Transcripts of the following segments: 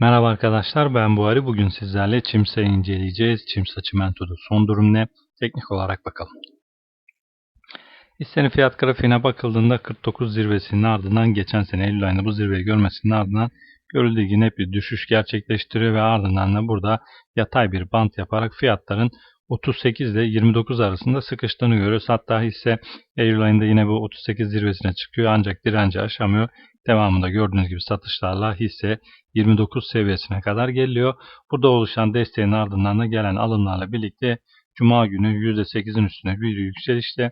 Merhaba arkadaşlar ben Buhari. Bugün sizlerle Çimsa inceleyeceğiz. Çimsa çimentoda son durum ne? Teknik olarak bakalım. Hissenin fiyat grafiğine bakıldığında 49 zirvesinin ardından geçen sene Eylül ayında bu zirveyi görmesinin ardından görüldüğü gibi bir düşüş gerçekleştiriyor ve ardından da burada yatay bir bant yaparak fiyatların 38 ile 29 arasında sıkıştığını görüyoruz. Hatta hisse Eylül ayında yine bu 38 zirvesine çıkıyor ancak direnci aşamıyor. Devamında gördüğünüz gibi satışlarla hisse 29 seviyesine kadar geliyor. Burada oluşan desteğin ardından da gelen alımlarla birlikte Cuma günü %8'in üstüne bir yükselişte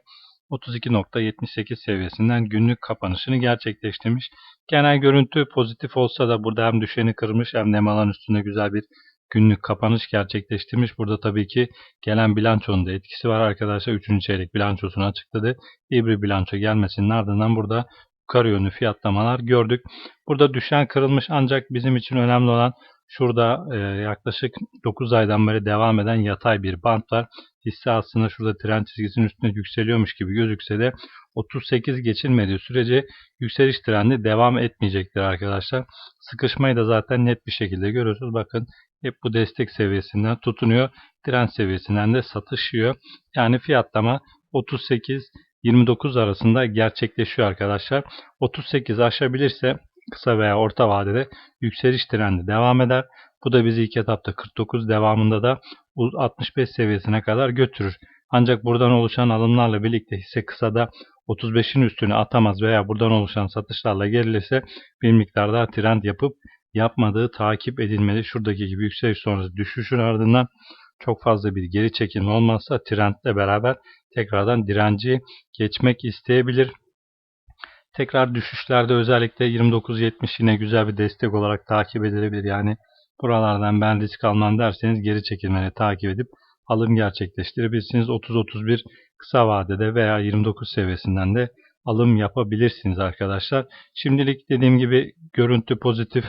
32.78 seviyesinden günlük kapanışını gerçekleştirmiş. Genel görüntü pozitif olsa da burada hem düşeni kırmış hem de malan üstünde güzel bir günlük kapanış gerçekleştirmiş. Burada tabii ki gelen bilançonun da etkisi var arkadaşlar. 3. çeyrek bilançosunu açıkladı. İyi bilanço gelmesinin ardından burada yukarı fiyatlamalar gördük. Burada düşen kırılmış ancak bizim için önemli olan şurada e, yaklaşık 9 aydan beri devam eden yatay bir bant var. Hisse aslında şurada trend çizgisinin üstünde yükseliyormuş gibi gözükse de 38 geçilmediği sürece yükseliş trendi devam etmeyecektir arkadaşlar. Sıkışmayı da zaten net bir şekilde görüyorsunuz. Bakın hep bu destek seviyesinden tutunuyor. Trend seviyesinden de satışıyor. Yani fiyatlama 38 29 arasında gerçekleşiyor arkadaşlar. 38 aşabilirse kısa veya orta vadede yükseliş trendi devam eder. Bu da bizi ilk etapta 49 devamında da 65 seviyesine kadar götürür. Ancak buradan oluşan alımlarla birlikte hisse kısada 35'in üstüne atamaz veya buradan oluşan satışlarla gerilirse bir miktar daha trend yapıp yapmadığı takip edilmeli. Şuradaki gibi yükseliş sonrası düşüşün ardından çok fazla bir geri çekilme olmazsa trendle beraber tekrardan direnci geçmek isteyebilir. Tekrar düşüşlerde özellikle 29.70 yine güzel bir destek olarak takip edilebilir. Yani buralardan ben risk almam derseniz geri çekilmeleri takip edip alım gerçekleştirebilirsiniz. 30-31 kısa vadede veya 29 seviyesinden de alım yapabilirsiniz arkadaşlar. Şimdilik dediğim gibi görüntü pozitif.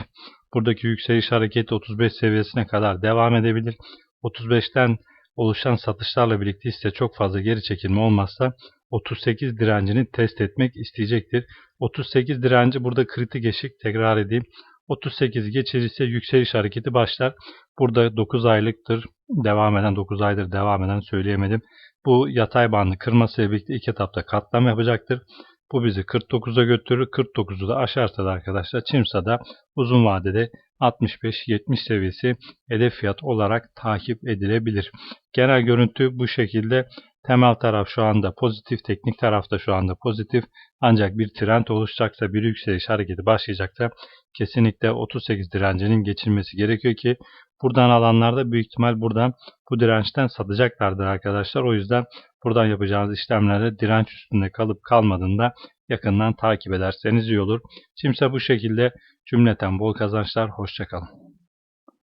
Buradaki yükseliş hareketi 35 seviyesine kadar devam edebilir. 35'ten oluşan satışlarla birlikte ise çok fazla geri çekilme olmazsa 38 direncini test etmek isteyecektir. 38 direnci burada kritik eşik tekrar edeyim. 38 geçirirse yükseliş hareketi başlar. Burada 9 aylıktır devam eden 9 aydır devam eden söyleyemedim. Bu yatay bandı kırmasıyla birlikte iki etapta katlama yapacaktır. Bu bizi 49'a götürür. 49'u da aşarsa da arkadaşlar Çimsa'da uzun vadede 65-70 seviyesi hedef fiyat olarak takip edilebilir. Genel görüntü bu şekilde. Temel taraf şu anda pozitif, teknik taraf da şu anda pozitif. Ancak bir trend oluşacaksa, bir yükseliş hareketi başlayacaksa kesinlikle 38 direncinin geçilmesi gerekiyor ki buradan alanlarda büyük ihtimal buradan bu dirençten satacaklardır arkadaşlar. O yüzden buradan yapacağınız işlemlerde direnç üstünde kalıp kalmadığında yakından takip ederseniz iyi olur. Kimse bu şekilde cümleten bol kazançlar. Hoşçakalın.